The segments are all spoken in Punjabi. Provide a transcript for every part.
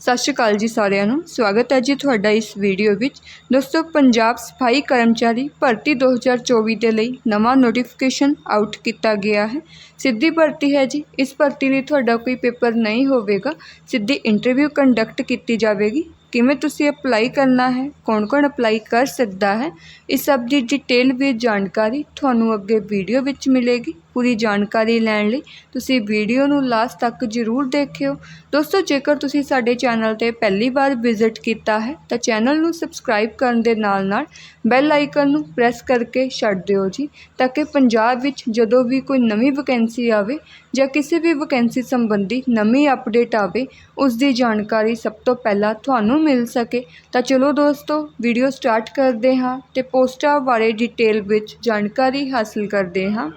ਸਤਿ ਸ਼੍ਰੀ ਅਕਾਲ ਜੀ ਸਾਰਿਆਂ ਨੂੰ। ਸਵਾਗਤ ਹੈ ਜੀ ਤੁਹਾਡਾ ਇਸ ਵੀਡੀਓ ਵਿੱਚ। ਦੋਸਤੋ, ਪੰਜਾਬ ਸਫ਼ਾਈ ਕਰਮਚਾਰੀ ਭਰਤੀ 2024 ਦੇ ਲਈ ਨਵਾਂ ਨੋਟੀਫਿਕੇਸ਼ਨ ਆਊਟ ਕੀਤਾ ਗਿਆ ਹੈ। ਸਿੱਧੀ ਭਰਤੀ ਹੈ ਜੀ। ਇਸ ਭਰਤੀ ਲਈ ਤੁਹਾਡਾ ਕੋਈ ਪੇਪਰ ਨਹੀਂ ਹੋਵੇਗਾ। ਸਿੱਧੀ ਇੰਟਰਵਿਊ ਕੰਡਕਟ ਕੀਤੀ ਜਾਵੇਗੀ। ਕਿਵੇਂ ਤੁਸੀਂ ਅਪਲਾਈ ਕਰਨਾ ਹੈ? ਕੌਣ ਕੌਣ ਅਪਲਾਈ ਕਰ ਸਕਦਾ ਹੈ? ਇਸ ਸਭ ਦੀ ਡਿਟੇਲ ਵੀ ਜਾਣਕਾਰੀ ਤੁਹਾਨੂੰ ਅੱਗੇ ਵੀਡੀਓ ਵਿੱਚ ਮਿਲੇਗੀ। ਪੂਰੀ ਜਾਣਕਾਰੀ ਲੈਣ ਲਈ ਤੁਸੀਂ ਵੀਡੀਓ ਨੂੰ ਲਾਸਟ ਤੱਕ ਜ਼ਰੂਰ ਦੇਖਿਓ। ਦੋਸਤੋ, ਜੇਕਰ ਤੁਸੀਂ ਸਾਡੇ ਚੈਨਲ ਤੇ ਪਹਿਲੀ ਵਾਰ ਵਿਜ਼ਿਟ ਕੀਤਾ ਹੈ, ਤਾਂ ਚੈਨਲ ਨੂੰ ਸਬਸਕ੍ਰਾਈਬ ਕਰਨ ਦੇ ਨਾਲ ਨਾਲ ਬੈਲ ਆਈਕਨ ਨੂੰ ਪ੍ਰੈਸ ਕਰਕੇ ਛੱਡ ਦਿਓ ਜੀ, ਤਾਂ ਕਿ ਪੰਜਾਬ ਵਿੱਚ ਜਦੋਂ ਵੀ ਕੋਈ ਨਵੀਂ ਵੈਕੈਂਸੀ ਆਵੇ ਜਾਂ ਕਿਸੇ ਵੀ ਵੈਕੈਂਸੀ ਸੰਬੰਧੀ ਨਵੀਂ ਅਪਡੇਟ ਆਵੇ, ਉਸ ਦੀ ਜਾਣਕਾਰੀ ਸਭ ਤੋਂ ਪਹਿਲਾਂ ਤੁਹਾਨੂੰ ਮਿਲ ਸਕੇ। ਤਾਂ ਚਲੋ ਦੋਸਤੋ, ਵੀਡੀਓ ਸਟਾਰਟ ਕਰਦੇ ਹਾਂ ਤੇ ਪੋਸਟਾਂ ਬਾਰੇ ਡਿਟੇਲ ਵਿੱਚ ਜਾਣਕਾਰੀ ਹਾਸਲ ਕਰਦੇ ਹਾਂ।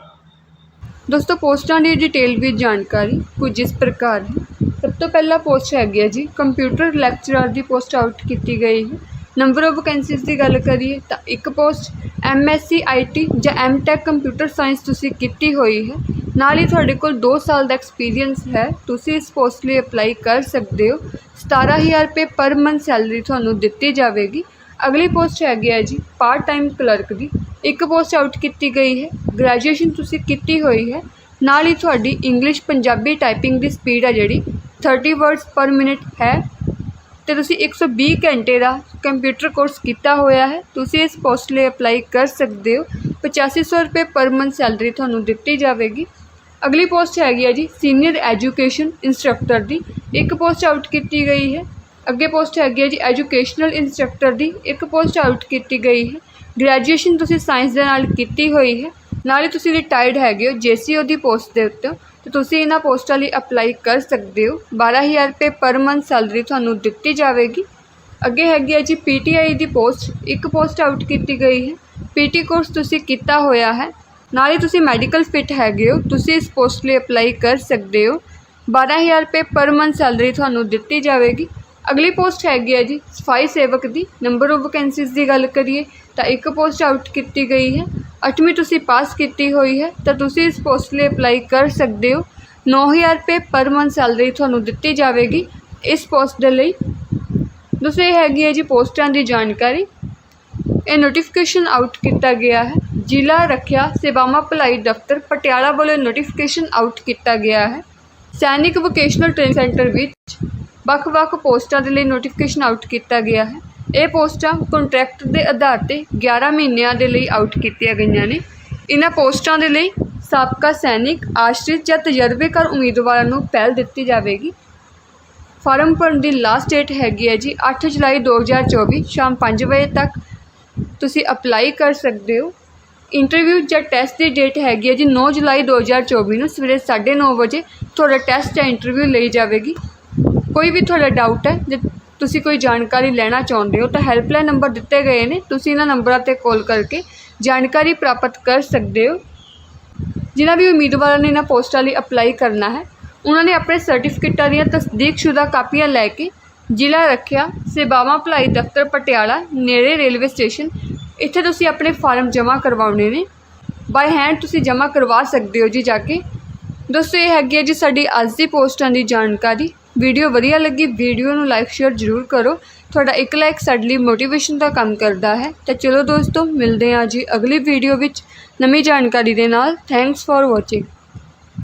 ਦੋਸਤੋ, ਪੋਸਟਾਂ ਦੀ ਡਿਟੇਲ ਵਿੱਚ ਜਾਣਕਾਰੀ ਕੁਝ ਇਸ ਪ੍ਰਕਾਰ ਹੈ। ਸਭ ਤੋਂ ਪਹਿਲਾ ਪੋਸਟ ਹੈਗੀ ਹੈ ਜੀ ਕੰਪਿਊਟਰ ਲੈਕਚਰਰ ਦੀ ਪੋਸਟ ਆਊਟ ਕੀਤੀ ਗਈ ਹੈ। ਨੰਬਰ ਆਫ ਵੈਕੈਂਸੀਜ਼ ਦੀ ਗੱਲ ਕਰੀਏ ਤਾਂ ਇੱਕ ਪੋਸਟ ਐਮਐਸਸੀ ਆਈਟੀ ਜਾਂ ਐਮਟੈਕ ਕੰਪਿਊਟਰ ਸਾਇੰਸ ਤੁਸੀਂ ਕੀਤੀ ਹੋਈ ਹੈ। ਨਾਲ ਹੀ ਤੁਹਾਡੇ ਕੋਲ 2 ਸਾਲ ਦਾ ਐਕਸਪੀਰੀਅੰਸ ਹੈ, ਤੁਸੀਂ ਇਸ ਪੋਸਟ ਲਈ ਅਪਲਾਈ ਕਰ ਸਕਦੇ ਹੋ। 17000 ਰੁਪਏ ਪਰ ਮੰਥ ਸੈਲਰੀ ਤੁਹਾਨੂੰ ਦਿੱਤੀ ਜਾਵੇਗੀ। ਅਗਲੀ ਪੋਸਟ ਹੈਗੀ ਹੈ ਜੀ ਪਾਰਟ ਟਾਈਮ ਕਲਰਕ ਦੀ। ਇੱਕ ਪੋਸਟ ਆਊਟ ਕੀਤੀ ਗਈ ਹੈ। ਗ੍ਰੈਜੂਏਸ਼ਨ ਤੁਸੀਂ ਕੀਤੀ ਹੋਈ ਹੈ, ਨਾਲ ਹੀ ਤੁਹਾਡੀ ਇੰਗਲਿਸ਼ ਪੰਜਾਬੀ ਟਾਈਪਿੰਗ ਦੀ ਸਪੀਡ ਹੈ ਜਿਹੜੀ 30 ਵਰਡਸ ਪਰ ਮਿੰਟ ਹੈ। ਤੇ ਤੁਸੀਂ 120 ਘੰਟੇ ਦਾ ਕੰਪਿਊਟਰ ਕੋਰਸ ਕੀਤਾ ਹੋਇਆ ਹੈ, ਤੁਸੀਂ ਇਸ ਪੋਸਟ ਲਈ ਅਪਲਾਈ ਕਰ ਸਕਦੇ ਹੋ। 8500 ਰੁਪਏ ਪਰ ਮੰਥ ਸੈਲਰੀ ਤੁਹਾਨੂੰ ਦਿੱਤੀ ਜਾਵੇਗੀ। ਅਗਲੀ ਪੋਸਟ ਹੈਗੀ ਹੈ ਜੀ ਸੀਨੀਅਰ ਐਜੂਕੇਸ਼ਨ ਇੰਸਟ੍ਰਕਟਰ ਦੀ। ਇੱਕ ਪੋਸਟ ਆਊਟ ਕੀਤੀ ਗਈ ਹੈ। ਅੱਗੇ ਪੋਸਟ ਹੈਗੀ ਹੈ ਜੀ ਐਜੂਕੇਸ਼ਨਲ ਇੰਸਟ੍ਰਕਟਰ ਦੀ। ਇੱਕ ਪੋਸਟ ਆਊਟ ਕੀਤੀ ਗਈ ਹੈ। ਗ੍ਰੈਜੂਏਸ਼ਨ ਤੁਸੀਂ ਸਾਇੰਸ ਦੇ ਨਾਲ ਕੀਤੀ ਹੋਈ ਹੈ। ਨਾਲ ਹੀ ਤੁਸੀਂ ਰਿਟਾਇਰਡ ਹੈਗੇ ਹੋ ਜੇਸੀਓ ਦੀ ਪੋਸਟ ਦੇ ਉੱਤੇ, ਤੇ ਤੁਸੀਂ ਇਹਨਾਂ ਪੋਸਟਾਂ ਲਈ ਅਪਲਾਈ ਕਰ ਸਕਦੇ ਹੋ। 12000 ਰੁਪਏ ਪਰ ਮੰਥ ਸੈਲਰੀ ਤੁਹਾਨੂੰ ਦਿੱਤੀ ਜਾਵੇਗੀ। ਅੱਗੇ ਹੈਗੀ ਹੈ ਜੀ ਪੀਟੀਆਈ ਦੀ ਪੋਸਟ ਇੱਕ ਪੋਸਟ ਆਊਟ ਕੀਤੀ ਗਈ ਹੈ। ਪੀਟੀ ਕੋਰਸ ਤੁਸੀਂ ਕੀਤਾ ਹੋਇਆ ਹੈ। ਨਾਲ ਹੀ ਤੁਸੀਂ ਮੈਡੀਕਲ ਫਿਟ ਹੈਗੇ ਹੋ, ਤੁਸੀਂ ਇਸ ਪੋਸਟ ਲਈ ਅਪਲਾਈ ਕਰ ਸਕਦੇ ਹੋ। 12000 ਰੁਪਏ ਪਰ ਮੰਥ ਸੈਲਰੀ ਤੁਹਾਨੂੰ ਦਿੱਤੀ ਜਾਵੇਗੀ। ਅਗਲੀ ਪੋਸਟ ਹੈਗੀ ਹੈ ਜੀ ਸਫ਼ਾਈ ਸੇਵਕ ਦੀ। ਨੰਬਰ ਆਫ ਵੈਕੈਂਸੀਜ਼ ਦੀ ਗੱਲ ਕਰੀਏ, ਤਾਂ ਇੱਕ ਪੋਸਟ ਆਊਟ ਕੀਤੀ ਗਈ ਹੈ। ਅੱਠਵੀਂ ਤੁਸੀਂ ਪਾਸ ਕੀਤੀ ਹੋਈ ਹੈ, ਤਾਂ ਤੁਸੀਂ ਇਸ ਪੋਸਟ ਲਈ ਅਪਲਾਈ ਕਰ ਸਕਦੇ ਹੋ। 9000 ਰੁਪਏ ਪਰ ਮੰਥ ਸੈਲਰੀ ਤੁਹਾਨੂੰ ਦਿੱਤੀ ਜਾਵੇਗੀ ਇਸ ਪੋਸਟ ਦੇ ਲਈ। ਦੂਸਰੀ ਹੈਗੀ ਹੈ ਜੀ ਪੋਸਟਾਂ ਦੀ ਜਾਣਕਾਰੀ। ਇਹ ਨੋਟੀਫਿਕੇਸ਼ਨ ਆਊਟ ਕੀਤਾ ਗਿਆ ਹੈ। ਜ਼ਿਲ੍ਹਾ ਰੱਖਿਆ ਸੇਵਾਵਾਂ ਭਲਾਈ ਦਫ਼ਤਰ ਪਟਿਆਲਾ ਵੱਲੋਂ ਨੋਟੀਫਿਕੇਸ਼ਨ ਆਊਟ ਕੀਤਾ ਗਿਆ ਹੈ। ਸੈਨਿਕ ਵੋਕੇਸ਼ਨਲ ਟ੍ਰੇਨਿੰਗ ਸੈਂਟਰ ਵਿੱਚ ਵੱਖ-ਵੱਖ ਪੋਸਟਾਂ ਦੇ ਲਈ ਨੋਟੀਫਿਕੇਸ਼ਨ ਆਊਟ ਕੀਤਾ ਗਿਆ ਹੈ। ਇਹ ਪੋਸਟਾਂ ਕੰਟਰੈਕਟ ਦੇ ਆਧਾਰ ਤੇ 11 ਮਹੀਨਿਆਂ ਦੇ ਲਈ ਆਊਟ ਕੀਤੀਆਂ ਗਈਆਂ ਨੇ। ਇਹਨਾਂ ਪੋਸਟਾਂ ਦੇ ਲਈ ਸਾਬਕਾ ਸੈਨਿਕ, ਆਸ਼ਰਿਤ ਜਾਂ ਤਜਰਬੇਕਾਰ ਉਮੀਦਵਾਰਾਂ ਨੂੰ ਪਹਿਲ ਦਿੱਤੀ ਜਾਵੇਗੀ। ਫਾਰਮ ਭਰਨ ਦੀ ਲਾਸਟ ਡੇਟ ਹੈਗੀ ਹੈ ਜੀ 8 ਜੁਲਾਈ 2024 ਸ਼ਾਮ 5 ਵਜੇ ਤੱਕ। ਤੁਸੀਂ ਅਪਲਾਈ ਕਰ ਸਕਦੇ ਹੋ। ਇੰਟਰਵਿਊ ਜਾਂ ਟੈਸਟ ਦੀ ਡੇਟ ਹੈਗੀ ਹੈ ਜੀ 9 ਜੁਲਾਈ 2024 ਨੂੰ ਸਵੇਰੇ 9:30 ਵਜੇ। ਤੁਹਾਡਾ ਟੈਸਟ ਜਾਂ ਇੰਟਰਵਿਊ ਲਈ ਜਾਵੇਗੀ। ਕੋਈ ਵੀ ਤੁਹਾਡਾ ਡਾਊਟ ਹੈ, ਜੇ ਤੁਸੀਂ ਕੋਈ ਜਾਣਕਾਰੀ ਲੈਣਾ ਚਾਹੁੰਦੇ ਹੋ ਤਾਂ ਹੈਲਪਲਾਈਨ ਨੰਬਰ ਦਿੱਤੇ ਗਏ ਨੇ, ਤੁਸੀਂ ਇਹਨਾਂ ਨੰਬਰਾਂ ਤੇ ਕਾਲ ਕਰਕੇ ਜਾਣਕਾਰੀ ਪ੍ਰਾਪਤ ਕਰ ਸਕਦੇ ਹੋ। ਜਿਨ੍ਹਾਂ ਵੀ ਉਮੀਦਵਾਰਾਂ ਨੇ ਇਹਨਾਂ ਪੋਸਟਾਂ ਲਈ ਅਪਲਾਈ ਕਰਨਾ ਹੈ, ਉਹਨਾਂ ਨੇ ਆਪਣੇ ਸਰਟੀਫਿਕੇਟਾਂ ਦੀਆਂ ਤਸਦੀਕਸ਼ੁਦਾ ਕਾਪੀਆਂ ਲੈ ਕੇ ਜ਼ਿਲ੍ਹਾ ਰੱਖਿਆ, ਸੇਵਾਵਾਂ ਭਲਾਈ ਦਫ਼ਤਰ ਪਟਿਆਲਾ, ਨੇੜੇ ਰੇਲਵੇ ਸਟੇਸ਼ਨ, ਇੱਥੇ ਤੁਸੀਂ ਆਪਣੇ ਫਾਰਮ ਜਮ੍ਹਾਂ ਕਰਵਾਉਣੇ ਨੇ। ਬਾਈ ਹੈਂਡ ਤੁਸੀਂ ਜਮ੍ਹਾਂ ਕਰਵਾ ਸਕਦੇ ਹੋ ਜੀ ਜਾ ਕੇ। ਦੋਸਤੋ, ਇਹ ਹੈਗੀ ਹੈ ਜੀ ਸਾਡੀ ਅੱਜ ਦੀ ਪੋਸਟਾਂ ਦੀ ਜਾਣਕਾਰੀ। ਵੀਡੀਓ ਵਧੀਆ ਲੱਗੀ ਵੀਡੀਓ ਨੂੰ ਲਾਈਕ ਸ਼ੇਅਰ ਜ਼ਰੂਰ ਕਰੋ। ਤੁਹਾਡਾ ਇੱਕ ਲਾਈਕ ਸਾਡੇ ਲਈ ਮੋਟੀਵੇਸ਼ਨ ਦਾ ਕੰਮ ਕਰਦਾ ਹੈ। ਤਾਂ ਚਲੋ ਦੋਸਤੋ, ਮਿਲਦੇ ਹਾਂ ਜੀ ਅਗਲੀ ਵੀਡੀਓ ਵਿੱਚ ਨਵੀਂ ਜਾਣਕਾਰੀ ਦੇ ਨਾਲ। Thanks for watching